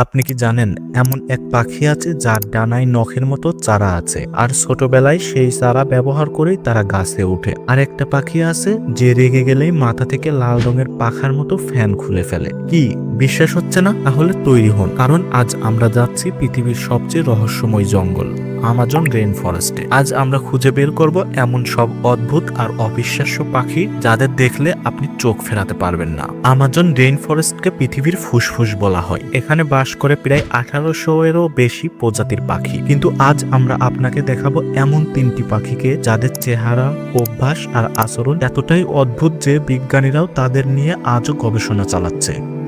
আপনি কি জানেন, এমন এক পাখি আছে যার ডানায় নখের মতো চারা আছে। আর ছোটবেলায় সেই চারা ব্যবহার করেই তারা গাছে ওঠে। আর একটা পাখি আছে যে রেগে গেলেই মাথা থেকে লাল রঙের পাখার মতো ফ্যান খুলে ফেলে। কি? বিশ্বাস হচ্ছে না? তাহলে তৈরি হন। কারণ আজ আমরা যাচ্ছি পৃথিবীর সবচেয়ে রহস্যময় জঙ্গল। আমাজন রেইন ফরেস্টে আজ আমরা খুঁজে বের করব এমন সব অদ্ভুত আর অবিশ্বাস্য পাখি যাদের দেখলে আপনি চোখ ফেরাতে পারবেন না। আমাজন রেইন ফরেস্টকে পৃথিবীর ফুসফুস বলা হয়। এখানে বাস করে প্রায় আঠারোশো এরও বেশি প্রজাতির পাখি। কিন্তু আজ আমরা আপনাকে দেখাবো এমন তিনটি পাখিকে যাদের চেহারা, অভ্যাস আর আচরণ এতটাই অদ্ভুত যে বিজ্ঞানীরাও তাদের নিয়ে আজও গবেষণা চালাচ্ছে।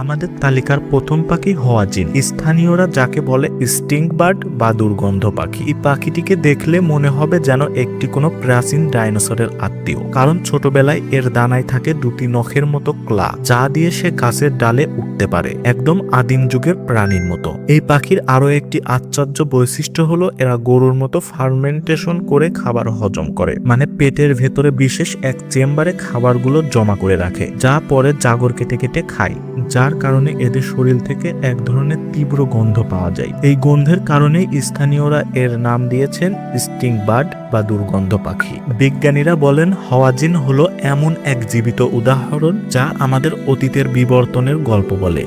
আমাদের তালিকার প্রথম পাখি হওয়া হোয়াজিন স্থানীয়রা যাকে বলে স্টিং বার্ড বা দুর্গন্ধ পাখি। এই পাখিটিকে দেখলে মনে হবে যেন একটি কোনো প্রাচীন ডাইনোসরের আত্মীয়। কারণ ছোটবেলায় এর দানায় থাকে দুটি নখের মতো ক্লা, যা দিয়ে সে গাছের ডালে উঠতে পারে, একদম আদিম যুগের প্রাণীর মতো। এই পাখির আরও একটি আশ্চর্য বৈশিষ্ট্য হলো এরা গরুর মতো ফার্মেন্টেশন করে খাবার হজম করে মানে পেটের ভেতরে বিশেষ এক চেম্বারে খাবারগুলো জমা করে রাখে, যা পরে জাগর কেটে কেটে খায় যার কারণে এদের শরীর থেকে এক ধরনের তীব্র গন্ধ পাওয়া যায়। এই গন্ধের কারণে স্থানীয়রা এর নাম দিয়েছেন স্টিং বার্ড বা দুর্গন্ধ পাখি। বিজ্ঞানীরা বলেন, হওয়াজিন হলো এমন এক জীবিত উদাহরণ যা আমাদের অতীতের বিবর্তনের গল্প বলে।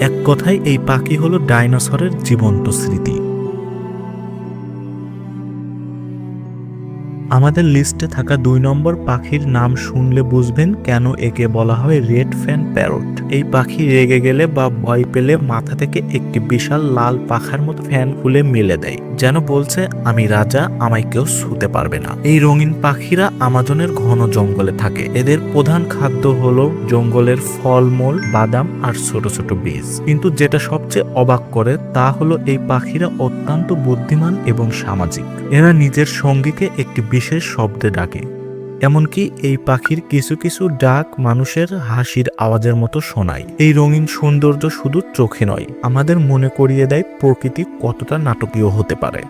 এক কথায়, এই পাখি হলো ডাইনোসরের জীবন্ত স্মৃতি। আমাদের লিস্টে থাকা দুই নম্বর পাখির নাম শুনলে বুঝবেন কেন একে বলা হয় রেড ফ্যান প্যারট। এই পাখি রেগে গেলে বা ভয় পেলে মাথা থেকে একটি বিশাল লাল পাখার মতো ফ্যান খুলে মেলে দেয়, যেন বলছে, আমি রাজা, আমায় কেউ ছুতে পারবে না। এই রঙিন পাখিরা আমাজনের ঘন জঙ্গলে থাকে। এদের প্রধান খাদ্য হলো জঙ্গলের ফলমূল, বাদাম আর ছোট ছোট বীজ। কিন্তু যেটা সবচেয়ে অবাক করে, তা হলো এই পাখিরা অত্যন্ত বুদ্ধিমান এবং সামাজিক। এরা নিজের সঙ্গীকে একটি শব্দে ডাকে, এমনকি এই পাখির কিছু কিছু ডাক মানুষের হাসির আওয়াজের মতো শোনায়। এই রঙিন সৌন্দর্য শুধু চোখে নয়, আমাদের মনে করিয়ে দেয় প্রকৃতি কতটা নাটকীয় হতে পারে।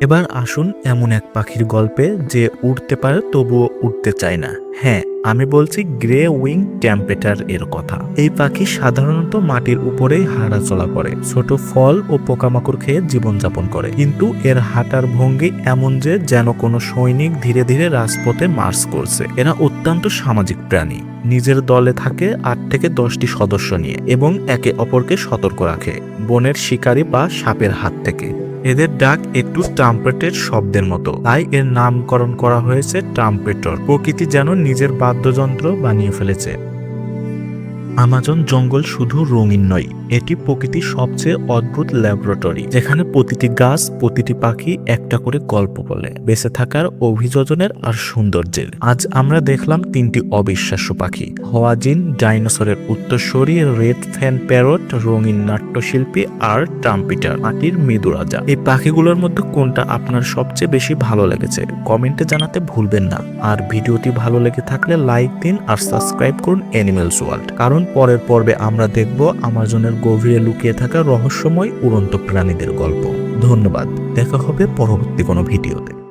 এবার আসুন এমন এক পাখির গল্পে যে উড়তে পারে তবুও উঠতে চায় না। হ্যাঁ আমি বলছি গ্রে উইং ট্যাম্পেটার এর কথা। এই পাখি সাধারণত মাটির উপরেই হাঁটাচলা করে, ছোট ফল ও পোকামাকড় খেয়ে জীবনযাপন করে। কিন্তু এর হাঁটার ভঙ্গি এমন যে যেন কোনো সৈনিক ধীরে ধীরে রাজপথে মার্চ করছে। এরা অত্যন্ত সামাজিক প্রাণী। নিজের দলে থাকে আট থেকে দশটি সদস্য নিয়ে এবং একে অপরকে সতর্ক রাখে, বনের শিকারী বা সাপের হাত থেকে। এদের ডাক একটু ট্রাম্পেটের শব্দের মতো। তাই এর নামকরণ করা হয়েছে ট্রাম্পেটর। প্রকৃতি যেন নিজের বাদ্যযন্ত্র বানিয়ে ফেলেছে। আমাজন জঙ্গল শুধু রঙিন নয় এটি প্রকৃতির সবচেয়ে অদ্ভুত ল্যাবরেটরি, যেখানে প্রতিটি গাছ, প্রতিটি পাখি একটা করে গল্প বলে, বেঁচে থাকার অভিযোজনের আর সৌন্দর্যের। আজ আমরা দেখলাম তিনটি অবিশ্বাস্য পাখি হওয়াজিন ডাইনোসরের উত্তরসূরি, রেড ফ্যান প্যারট, রঙিন নাট্যশিল্পী আর ট্রাম্পিটার, মাটির মৃদু রাজা। এই পাখিগুলোর মধ্যে কোনটা আপনার সবচেয়ে বেশি ভালো লেগেছে? কমেন্টে জানাতে ভুলবেন না। আর ভিডিওটি ভালো লেগে থাকলে লাইক দিন আর সাবস্ক্রাইব করুন অ্যানিমেলস ওয়ার্ল্ড। কারণ পরের পর্বে আমরা দেখব আমাজনের গভীরে লুকিয়ে থাকা রহস্যময় উড়ন্ত প্রাণীদের গল্প। ধন্যবাদ। দেখা হবে পরবর্তী কোনো ভিডিওতে।